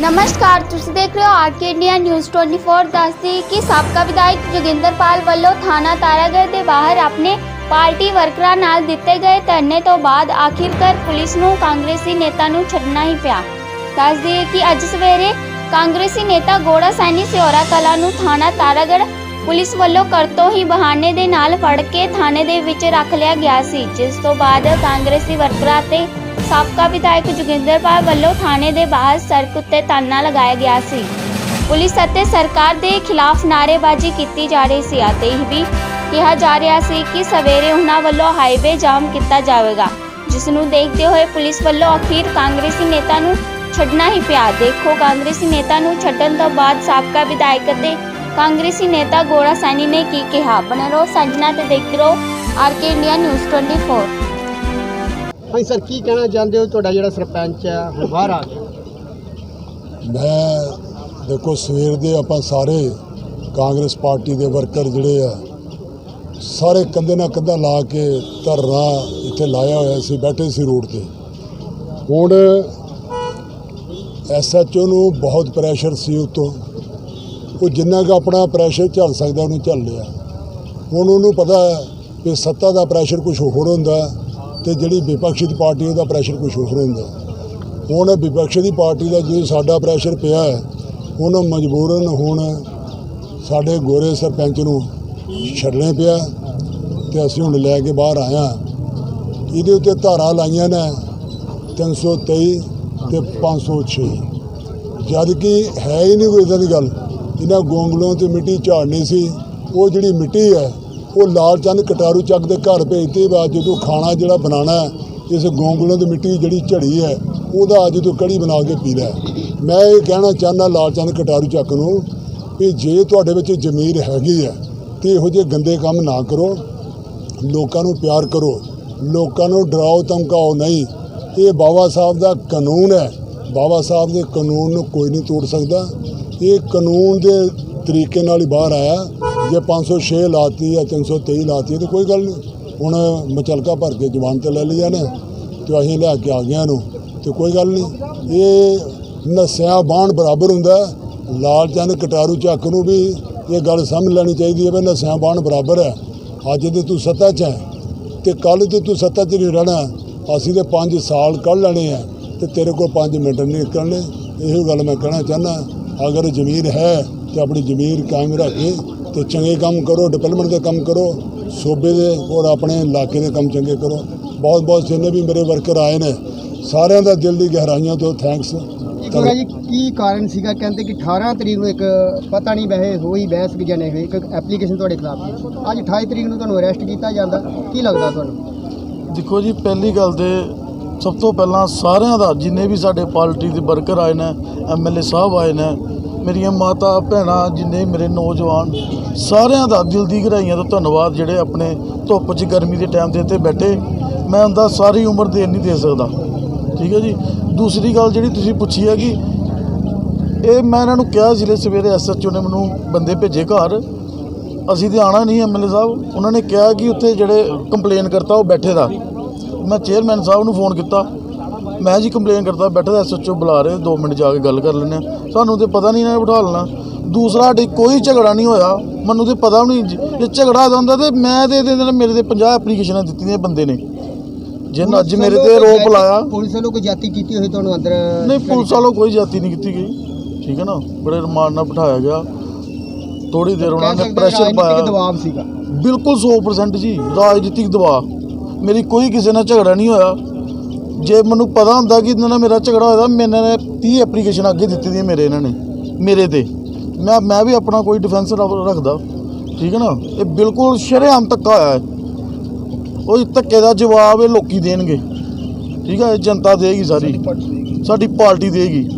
ਨਮਸਕਾਰ ਤੁਸੀਂ ਦੇਖ ਰਹੇ ਹੋ ਆਰਕੇ ਇੰਡੀਆ ਨਿਊਜ਼ 24 ਦੱਸਦੀ ਕਿ ਸਾਬਕਾ ਵਿਧਾਇਕ ਜੋਗਿੰਦਰਪਾਲ ਵੱਲੋਂ ਥਾਣਾ ਤਾਰਾਗੜ੍ਹ ਦੇ ਬਾਹਰ ਆਪਣੇ ਪਾਰਟੀ ਵਰਕਰਾਂ ਨਾਲ ਦਿੱਤੇ ਗਏ ਧਰਨੇ ਤੋਂ ਬਾਅਦ ਆਖਿਰਕਾਰ ਪੁਲਿਸ ਨੂੰ ਕਾਂਗਰਸੀ ਨੇਤਾ ਨੂੰ ਛੱਡਣਾ ਹੀ ਪਿਆ ਦੱਸਦੀ ਹੈ ਕਿ ਅੱਜ ਸਵੇਰੇ ਕਾਂਗਰਸੀ ਨੇਤਾ ਗੋੜਾ ਸੈਣੀ ਸਿਓਰਾ ਕਲਾ ਨੂੰ ਥਾਣਾ ਤਾਰਾਗੜ੍ਹ ਪੁਲਿਸ ਵੱਲੋਂ ਕਰਤੋਂ ਹੀ ਬਹਾਨੇ ਦੇ ਨਾਲ ਫੜ ਕੇ ਥਾਣੇ ਦੇ ਵਿੱਚ ਰੱਖ ਲਿਆ ਗਿਆ ਸੀ ਜਿਸ ਤੋਂ ਬਾਅਦ ਕਾਂਗਰਸੀ ਵਰਕਰਾਂ ਤੇ ਸਾਬਕਾ ਵਿਧਾਇਕ ਜੋਗਿੰਦਰਪਾਲ ਵੱਲੋਂ ਥਾਣੇ ਦੇ ਬਾਹਰ ਸੜਕ ਉੱਤੇ ਤਾਨਾ ਲਗਾਇਆ ਗਿਆ ਸੀ। ਪੁਲਿਸ ਅਤੇ ਸਰਕਾਰ ਦੇ ਖਿਲਾਫ ਨਾਅਰੇਬਾਜ਼ੀ ਕੀਤੀ ਜਾ ਰਹੀ ਸੀ ਅਤੇ ਇਹ ਵੀ ਕਿਹਾ ਜਾ ਰਿਹਾ ਸੀ ਕਿ ਸਵੇਰੇ ਉਹਨਾਂ ਵੱਲੋਂ ਹਾਈਵੇ ਜਾਮ ਕੀਤਾ ਜਾਵੇਗਾ, ਜਿਸ ਨੂੰ ਦੇਖਦੇ ਹੋਏ ਪੁਲਿਸ ਵੱਲੋਂ ਅਖੀਰ ਕਾਂਗਰਸੀ ਨੇਤਾ ਨੂੰ ਛੱਡਣਾ ਹੀ ਪਿਆ। ਦੇਖੋ, ਕਾਂਗਰਸੀ ਨੇਤਾ ਨੂੰ ਛੱਡਣ ਤੋਂ ਬਾਅਦ ਸਾਬਕਾ ਵਿਧਾਇਕ ਅਤੇ ਕਾਂਗਰਸੀ ਨੇਤਾ ਗੋੜਾ ਸੈਣੀ ਨੇ ਕੀ ਕਿਹਾ? ਬਣੇ ਰਹੋ ਸਾਡੇ ਤੇ ਦੇਖਦੇ ਰਹੋ। ਆਰਕੇ ਇੰਡੀਆ ਨਿਊਜ਼ 24 ਹਾਂਜੀ ਸਰ, ਕੀ ਕਹਿਣਾ ਚਾਹੁੰਦੇ ਹੋ? ਤੁਹਾਡਾ ਜਿਹੜਾ ਸਰਪੰਚ ਹੈ ਹੁਣ ਬਾਹਰ ਆ ਗਿਆ। ਮੈਂ ਦੇਖੋ, ਸਵੇਰ ਦੇ ਆਪਾਂ ਸਾਰੇ ਕਾਂਗਰਸ ਪਾਰਟੀ ਦੇ ਵਰਕਰ ਜਿਹੜੇ ਆ, ਸਾਰੇ ਕੰਧੇ ਨਾਲ ਕੰਧਾ ਲਾ ਕੇ ਧਰਨਾ ਇੱਥੇ ਲਾਇਆ ਹੋਇਆ ਸੀ, ਬੈਠੇ ਸੀ ਰੋਡ ਤੇ। ਹੁਣ ਐਸਐਚਓ ਨੂੰ ਬਹੁਤ ਪ੍ਰੈਸ਼ਰ ਸੀ ਉਤੋਂ। ਉਹ ਜਿੰਨਾ ਕੁ ਆਪਣਾ ਪ੍ਰੈਸ਼ਰ ਝੱਲ ਸਕਦਾ, ਉਹਨੂੰ ਝੱਲ ਲਿਆ। ਹੁਣ ਉਹਨੂੰ ਪਤਾ ਹੈ ਕਿ ਸੱਤਾ ਦਾ ਪ੍ਰੈਸ਼ਰ ਕੁਝ ਹੋਰ ਹੁੰਦਾ। ਤੇ ਜਿਹੜੀ ਵਿਪਕਸ਼ੀ ਦੀ ਪਾਰਟੀ ਉਹਦਾ ਪ੍ਰੈਸ਼ਰ ਕੁਝ ਹੋਰ ਹੁੰਦਾ। ਹੁਣ ਵਿਪਕਸ਼ ਦੀ ਪਾਰਟੀ ਦਾ ਜੋ ਸਾਡਾ ਪ੍ਰੈਸ਼ਰ ਪਿਆ ਹੈ ਉਹਨੂੰ ਮਜਬੂਰਨ ਹੁਣ ਸਾਡੇ ਗੋਰੇ ਸਰਪੰਚ ਨੂੰ ਛੱਡਣੇ ਪਿਆ ਤੇ ਅਸੀਂ ਹੁਣ ਲੈ ਕੇ ਬਾਹਰ ਆਇਆ ਇਹਦੇ ਉੱਤੇ ਧਾਰਾ ਲਾਈਆਂ ਨੇ 323 ਤੇ 506 ਜਦ ਕਿ ਹੈ ਹੀ ਨਹੀਂ ਕੋਈ ਇਦਾਂ ਦੀ ਗੱਲ। ਇਹਨਾਂ ਗੋਂਗਲੋਂ ਤੇ ਮਿੱਟੀ ਝਾੜਨੀ ਸੀ। ਉਹ ਜਿਹੜੀ ਮਿੱਟੀ ਹੈ ਉਹ ਲਾਲ ਚੰਦ ਕਟਾਰੂ ਚੱਕ ਦੇ ਘਰ ਭੇਜਤੇ ਬਾਅਦ ਜਦੋਂ ਖਾਣਾ ਜਿਹੜਾ ਬਣਾਉਣਾ ਇਸ ਗੋਂਗਲੋਂ ਦੀ ਮਿੱਟੀ ਜਿਹੜੀ ਝੜੀ ਹੈ, ਉਹਦਾ ਅੱਜ ਤੋਂ ਕੜੀ ਬਣਾ ਕੇ ਪੀ ਲੈ। ਮੈਂ ਇਹ ਕਹਿਣਾ ਚਾਹੁੰਦਾ ਲਾਲ ਚੰਦ ਕਟਾਰੂ ਚੱਕ ਨੂੰ ਕਿ ਜੇ ਤੁਹਾਡੇ ਵਿੱਚ ਜ਼ਮੀਰ ਹੈਗੀ ਹੈ, ਤੇ ਇਹੋ ਜਿਹੇ ਗੰਦੇ ਕੰਮ ਨਾ ਕਰੋ। ਲੋਕਾਂ ਨੂੰ ਪਿਆਰ ਕਰੋ, ਲੋਕਾਂ ਨੂੰ ਡਰਾਓ, ਧਮਕਾਓ ਨਹੀਂ। ਇਹ ਬਾਬਾ ਸਾਹਿਬ ਦਾ ਕਾਨੂੰਨ ਹੈ। ਬਾਬਾ ਸਾਹਿਬ ਦੇ ਕਾਨੂੰਨ ਨੂੰ ਕੋਈ ਨਹੀਂ ਤੋੜ ਸਕਦਾ। ਇਹ ਕਾਨੂੰਨ ਦੇ ਤਰੀਕੇ ਨਾਲ ਹੀ ਬਾਹਰ ਆਇਆ। ਜੇ 506 ਲਾਤੀ ਜਾਂ 323 ਲਾਤੀ ਤਾਂ ਕੋਈ ਗੱਲ ਨਹੀਂ। ਹੁਣ ਮਚਲਕਾ ਭਰ ਕੇ ਜ਼ਬਾਨ ਤੇ ਲੈ ਲਿਆ ਨੇ ਤੇ ਅਸੀਂ ਲੈ ਕੇ ਆ ਗਿਆ ਨੂੰ ਤੇ ਕੋਈ ਗੱਲ ਨਹੀਂ। ਇਹ ਨਸਿਆ ਬਾਣ ਬਰਾਬਰ ਹੁੰਦਾ ਹੈ। ਲਾਲ ਚੰਦ ਕਟਾਰੂ ਚੱਕ ਨੂੰ ਵੀ ਇਹ ਗੱਲ ਸਮਝ ਲੈਣੀ ਚਾਹੀਦੀ ਹੈ ਵੀ ਨਸਿਆ ਬਾਣ ਬਰਾਬਰ ਹੈ। ਅੱਜ ਤੇ ਤੂੰ ਸੱਤਾ 'ਚ ਹੈ ਤੇ ਕੱਲ ਤੇ ਤੂੰ ਸੱਤਾ 'ਚ ਨਹੀਂ ਰਹਿਣਾ। ਅਸੀਂ ਤੇ 5 ਸਾਲ ਕੱਢ ਲੈਣੇ ਆ ਤੇ ਤੇਰੇ ਕੋਲ 5 ਮਿੰਟ ਨਹੀਂ ਨਿਕਲਣੇ। ਇਹੋ ਗੱਲ ਮੈਂ ਕਹਿਣਾ ਚਾਹੁੰਦਾ। ਅਗਰ ਜ਼ਮੀਰ ਹੈ ਤੇ ਆਪਣੀ ਜ਼ਮੀਰ ਕਾਇਮ ਰੱਖ। ਕੇ ਤੇ ਚੰਗੇ ਕੰਮ ਕਰੋ ਡਿਵੈਲਪਮੈਂਟ ਦੇ ਕੰਮ ਕਰੋ ਸੂਬੇ ਦੇ ਔਰ ਆਪਣੇ ਇਲਾਕੇ ਦੇ ਕੰਮ ਚੰਗੇ ਕਰੋ। ਬਹੁਤ ਬਹੁਤ ਜਿੰਨੇ ਵੀ ਮੇਰੇ ਵਰਕਰ ਆਏ ਨੇ ਸਾਰਿਆਂ ਦਾ ਦਿਲ ਦੀ ਗਹਿਰਾਈਆਂ ਤੋਂ ਥੈਂਕਸ ਹੋਇਆ ਜੀ ਕੀ ਕਾਰਨ ਸੀਗਾ? ਕਹਿੰਦੇ ਕਿ 18 ਤਰੀਕ ਨੂੰ ਇੱਕ ਪਤਾ ਨਹੀਂ ਵੈਸੇ ਹੋਈ ਬਹਿਸ ਵੀ ਜਨੇ ਹੋਈ ਇੱਕ ਐਪਲੀਕੇਸ਼ਨ ਤੁਹਾਡੇ ਖਿਲਾਫ ਅੱਜ 28 ਤਰੀਕ ਨੂੰ ਤੁਹਾਨੂੰ ਅਰੈਸਟ ਕੀਤਾ ਜਾਂਦਾ ਕੀ ਲੱਗਦਾ ਤੁਹਾਨੂੰ? ਦੇਖੋ ਜੀ ਪਹਿਲੀ ਗੱਲ ਤੇ ਸਭ ਤੋਂ ਪਹਿਲਾਂ ਸਾਰਿਆਂ ਦਾ ਜਿੰਨੇ ਵੀ ਸਾਡੇ ਪਾਰਟੀ ਦੇ ਵਰਕਰ ਆਏ ਨੇ ਐਮਐਲਏ ਸਾਹਿਬ ਆਏ ਨੇ ਮੇਰੀਆਂ ਮਾਤਾ ਭੈਣਾਂ ਜਿੰਨੇ ਮੇਰੇ ਨੌਜਵਾਨ, ਸਾਰਿਆਂ ਦਾ ਦਿਲ ਦੀ ਗਹਿਰਾਈਆਂ ਤੋਂ ਧੰਨਵਾਦ ਜਿਹੜੇ ਆਪਣੇ ਧੁੱਪ 'ਚ ਗਰਮੀ ਦੇ ਟਾਈਮ ਤੇ ਇੱਥੇ ਬੈਠੇ। ਮੈਂ ਉਹਦਾ ਸਾਰੀ ਉਮਰ ਦੇ ਨਹੀਂ ਦੇ ਸਕਦਾ। ਠੀਕ ਹੈ ਜੀ? ਦੂਸਰੀ ਗੱਲ ਜਿਹੜੀ ਤੁਸੀਂ ਪੁੱਛੀ ਹੈ ਕਿ ਇਹ ਮੈਂ ਇਹਨਾਂ ਨੂੰ ਕਿਹਾ ਜ਼ਿਲ੍ਹੇ ਸਵੇਰੇ ਐਸਐਚਓ ਨੇ ਮੈਨੂੰ ਬੰਦੇ ਭੇਜੇ ਘਰ। ਅਸੀਂ ਤੇ ਆਣਾ ਨਹੀਂ ਐਮਐਲਏ ਸਾਹਿਬ। ਉਹਨਾਂ ਨੇ ਕਿਹਾ ਕਿ ਉੱਥੇ ਜਿਹੜੇ ਕੰਪਲੇਨ ਕਰਤਾ ਉਹ ਬੈਠੇ ਦਾ। ਮੈਂ ਚੇਅਰਮੈਨ ਸਾਹਿਬ ਨੂੰ ਫੋਨ ਕੀਤਾ। ਮੈਂ ਜੀ ਕੰਪਲੇਨ ਕਰਤਾ ਬੈਠੇ ਦਾ ਐਸਐਚਓ ਬੁਲਾ ਰਹੇ 2 ਮਿੰਟ ਜਾ ਕੇ ਗੱਲ ਕਰ ਹਾਂ। ਸਾਨੂੰ ਤੇ ਪਤਾ ਨਹੀਂ ਨਾ ਬਿਠਾ ਲੈਣਾ। ਦੂਸਰਾ ਸਾਡੀ ਕੋਈ ਝਗੜਾ ਨਹੀਂ ਹੋਇਆ। ਮੈਨੂੰ ਤੇ ਪਤਾ ਵੀ ਨਹੀਂ ਜੀ। ਝਗੜਾ ਹੁੰਦਾ ਤੇ ਮੈਂ ਤੇ ਇਹਦੇ ਨਾਲ ਮੇਰੇ ਤੇ 50 ਐਪਲੀਕੇਸ਼ਨਾਂ ਦਿੱਤੀਆਂ ਬੰਦੇ ਨੇ। ਜੇ ਅੱਜ ਮੇਰੇ ਤੇ ਰੋਪ ਲਾਇਆ। ਪੁਲਿਸ ਵੱਲੋਂ ਕੋਈ ਜਾਤੀ ਕੀਤੀ ਹੋਈ ਤੁਹਾਨੂੰ ਅੰਦਰ? ਨਹੀਂ ਪੁਲਿਸ ਵਾਲੋਂ ਕੋਈ ਜਾਤੀ ਨਹੀਂ ਕੀਤੀ ਗਈ। ਠੀਕ ਹੈ ਨਾ? ਬੜੇ ਰਮਾਨ ਨਾਲ ਬਿਠਾਇਆ ਗਿਆ। ਥੋੜੀ ਦੇਰ ਉਹਨਾਂ ਨੇ ਪ੍ਰੈਸ਼ਰ ਪਾਇਆ। ਦਬਾਅ ਸੀਗਾ। ਬਿਲਕੁਲ 100% ਜੀ ਰਾਜਨੀਤਿਕ ਦਬਾਅ। ਮੇਰੀ ਕੋਈ ਕਿਸੇ ਨਾਲ ਝਗੜਾ ਨਹੀਂ ਹੋਇਆ। ਜੇ ਮੈਨੂੰ ਪਤਾ ਹੁੰਦਾ ਕਿ ਇਹਨਾਂ ਨਾਲ ਮੇਰਾ ਝਗੜਾ ਹੋਇਆ ਤਾਂ ਮੈਨਾਂ ਨੇ 30 ਐਪਲੀਕੇਸ਼ਨ ਅੱਗੇ ਦਿੱਤੀ ਦੀਆਂ ਮੇਰੇ ਇਹਨਾਂ ਨੇ ਮੇਰੇ ਤੇ। ਮੈਂ ਮੈਂ ਵੀ ਆਪਣਾ ਕੋਈ ਡਿਫੈਂਸ ਰੱਖਦਾ ਠੀਕ ਹੈ ਨਾ? ਇਹ ਬਿਲਕੁਲ ਸ਼ਰੇਆਮ ਧੱਕਾ ਹੋਇਆ ਹੈ ਉਹ ਧੱਕੇ ਦਾ ਜਵਾਬ ਇਹ ਲੋਕੀ ਦੇਣਗੇ। ਠੀਕ ਹੈ ਇਹ ਜਨਤਾ ਦੇਗੀ ਸਾਰੀ। ਸਾਡੀ ਪਾਰਟੀ ਦੇਗੀ।